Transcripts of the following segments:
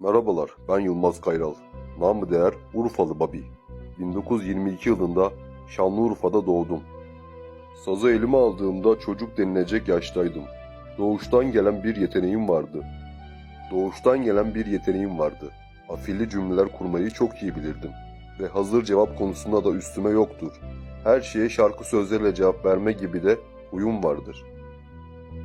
Merhabalar, ben Yılmaz Kayral. Namı değer Urfalı Babi. 1922 yılında Şanlıurfa'da doğdum. Sazı elime aldığımda çocuk denilecek yaştaydım. Doğuştan gelen bir yeteneğim vardı. Doğuştan gelen bir yeteneğim vardı. Afilli cümleler kurmayı çok iyi bilirdim. Ve hazır cevap konusunda da üstüme yoktur. Her şeye şarkı sözleriyle cevap verme gibi de uyum vardır.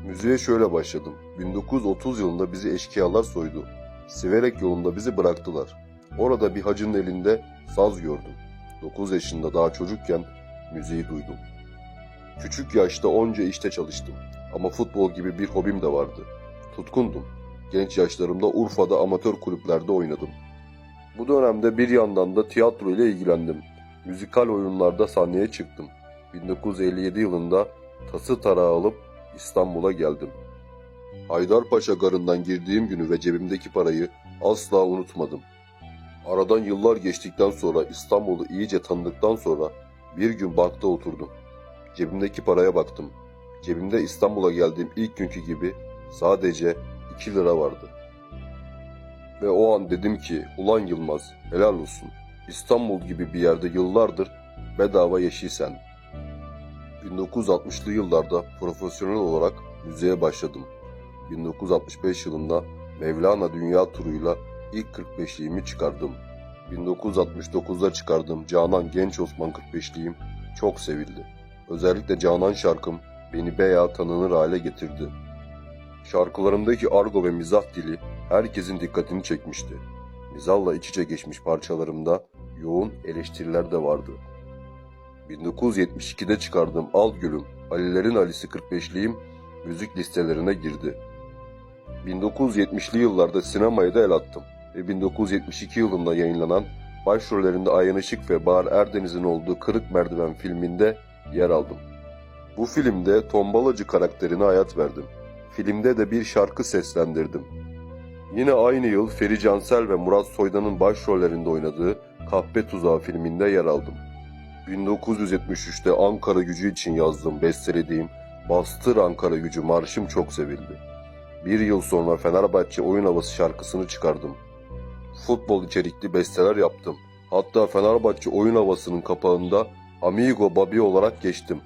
Müziğe şöyle başladım. 1930 yılında bizi eşkıyalar soydu. Siverek yolunda bizi bıraktılar. Orada bir hacının elinde saz gördüm. 9 yaşında daha çocukken müziği duydum. Küçük yaşta onca işte çalıştım. Ama futbol gibi bir hobim de vardı. Tutkundum. Genç yaşlarımda Urfa'da amatör kulüplerde oynadım. Bu dönemde bir yandan da tiyatro ile ilgilendim. Müzikal oyunlarda sahneye çıktım. 1957 yılında tası tarağı alıp İstanbul'a geldim. Haydarpaşa garından girdiğim günü ve cebimdeki parayı asla unutmadım. Aradan yıllar geçtikten sonra İstanbul'u iyice tanıdıktan sonra bir gün bankta oturdum. Cebimdeki paraya baktım. Cebimde İstanbul'a geldiğim ilk günkü gibi sadece 2 lira vardı. Ve o an dedim ki ulan Yılmaz helal olsun. İstanbul gibi bir yerde yıllardır bedava yaşıysan. 1960'lı yıllarda profesyonel olarak müziğe başladım. 1965 yılında Mevlana Dünya Turu'yla ilk 45'liğimi çıkardım. 1969'da çıkardığım Canan Genç Osman 45'liğim çok sevildi. Özellikle Canan şarkım beni beya tanınır hale getirdi. Şarkılarımdaki argo ve mizah dili herkesin dikkatini çekmişti. Mizahla iç içe geçmiş parçalarımda yoğun eleştiriler de vardı. 1972'de çıkardığım Al Gülüm, Alilerin Ali'si 45'liğim müzik listelerine girdi. 1970'li yıllarda sinemaya da el attım ve 1972 yılında yayınlanan başrollerinde Ayhan Işık ve Bahar Erdeniz'in olduğu Kırık Merdiven filminde yer aldım. Bu filmde tombalacı karakterine hayat verdim. Filmde de bir şarkı seslendirdim. Yine aynı yıl Feri Cansel ve Murat Soydan'ın başrollerinde oynadığı Kahpe Tuzağı filminde yer aldım. 1973'te Ankara gücü için yazdığım, bestelediğim Bastır Ankara gücü marşım çok sevildi. Bir yıl sonra Fenerbahçe oyun havası şarkısını çıkardım. Futbol içerikli besteler yaptım. Hatta Fenerbahçe oyun havasının kapağında Amigo Babi olarak geçtim.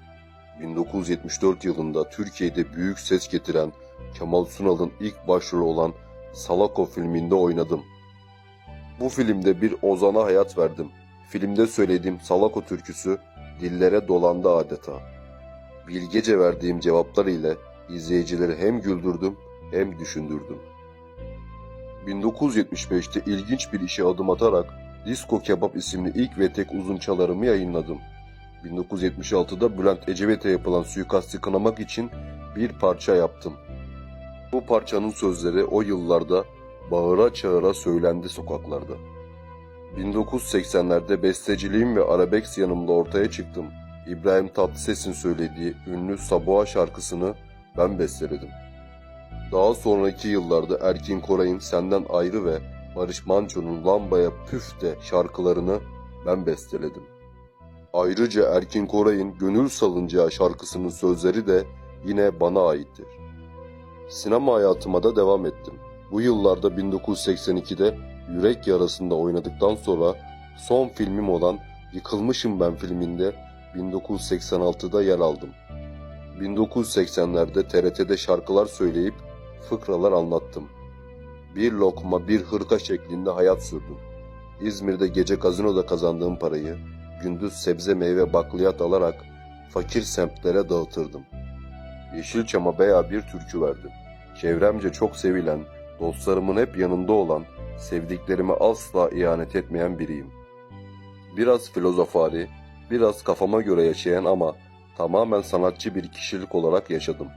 1974 yılında Türkiye'de büyük ses getiren Kemal Sunal'ın ilk başrolü olan Salako filminde oynadım. Bu filmde bir ozana hayat verdim. Filmde söylediğim Salako türküsü dillere dolandı adeta. Bilgece verdiğim cevaplar ile izleyicileri hem güldürdüm hem düşündürdüm. 1975'te ilginç bir işe adım atarak Disco Kebap isimli ilk ve tek uzun çalarımı yayınladım. 1976'da Bülent Ecevit'e yapılan suikastı kınamak için bir parça yaptım. Bu parçanın sözleri o yıllarda bağıra çağıra söylendi sokaklarda. 1980'lerde besteciliğim ve arabesk yanımda ortaya çıktım. İbrahim Tatlıses'in söylediği ünlü Saboğa şarkısını ben besteledim. Daha sonraki yıllarda Erkin Koray'ın Senden Ayrı ve Barış Manço'nun Lambaya Püf de şarkılarını ben besteledim. Ayrıca Erkin Koray'ın Gönül Salıncağı şarkısının sözleri de yine bana aittir. Sinema hayatıma da devam ettim. Bu yıllarda 1982'de Yürek Yarası'nda oynadıktan sonra son filmim olan Yıkılmışım Ben filminde 1986'da yer aldım. 1980'lerde TRT'de şarkılar söyleyip fıkralar anlattım. Bir lokma bir hırka şeklinde hayat sürdüm. İzmir'de gece gazinoda kazandığım parayı gündüz sebze meyve bakliyat alarak fakir semtlere dağıtırdım. Yeşilçam'a beya bir türkü verdim. Çevremce çok sevilen, dostlarımın hep yanında olan, sevdiklerime asla ihanet etmeyen biriyim. Biraz filozofari, biraz kafama göre yaşayan ama tamamen sanatçı bir kişilik olarak yaşadım.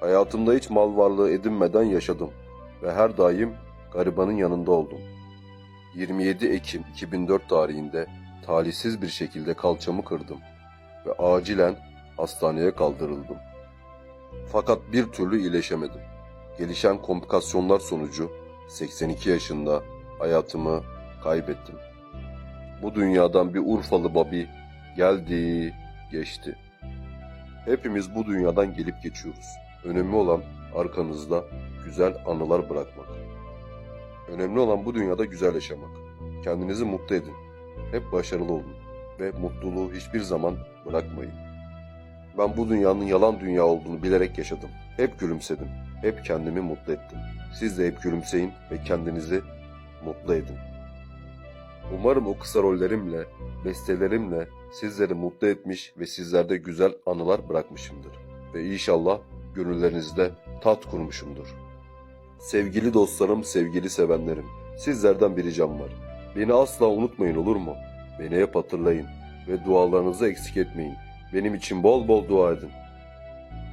Hayatımda hiç mal varlığı edinmeden yaşadım ve her daim garibanın yanında oldum. 27 Ekim 2004 tarihinde talihsiz bir şekilde kalçamı kırdım ve acilen hastaneye kaldırıldım. Fakat bir türlü iyileşemedim. Gelişen komplikasyonlar sonucu 82 yaşında hayatımı kaybettim. Bu dünyadan bir Urfalı babi geldi, geçti. Hepimiz bu dünyadan gelip geçiyoruz. Önemli olan arkanızda güzel anılar bırakmak. Önemli olan bu dünyada güzel yaşamak. Kendinizi mutlu edin. Hep başarılı olun. Ve mutluluğu hiçbir zaman bırakmayın. Ben bu dünyanın yalan dünya olduğunu bilerek yaşadım. Hep gülümsedim. Hep kendimi mutlu ettim. Siz de hep gülümseyin ve kendinizi mutlu edin. Umarım o kısa rollerimle, bestelerimle sizleri mutlu etmiş ve sizlerde güzel anılar bırakmışımdır. Ve inşallah gönüllerinizde tat kurmuşumdur. Sevgili dostlarım, sevgili sevenlerim, sizlerden bir ricam var. Beni asla unutmayın olur mu? Beni hep hatırlayın ve dualarınızı eksik etmeyin. Benim için bol bol dua edin.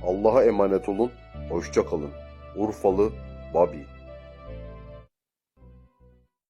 Allah'a emanet olun, hoşça kalın. Urfalı Babi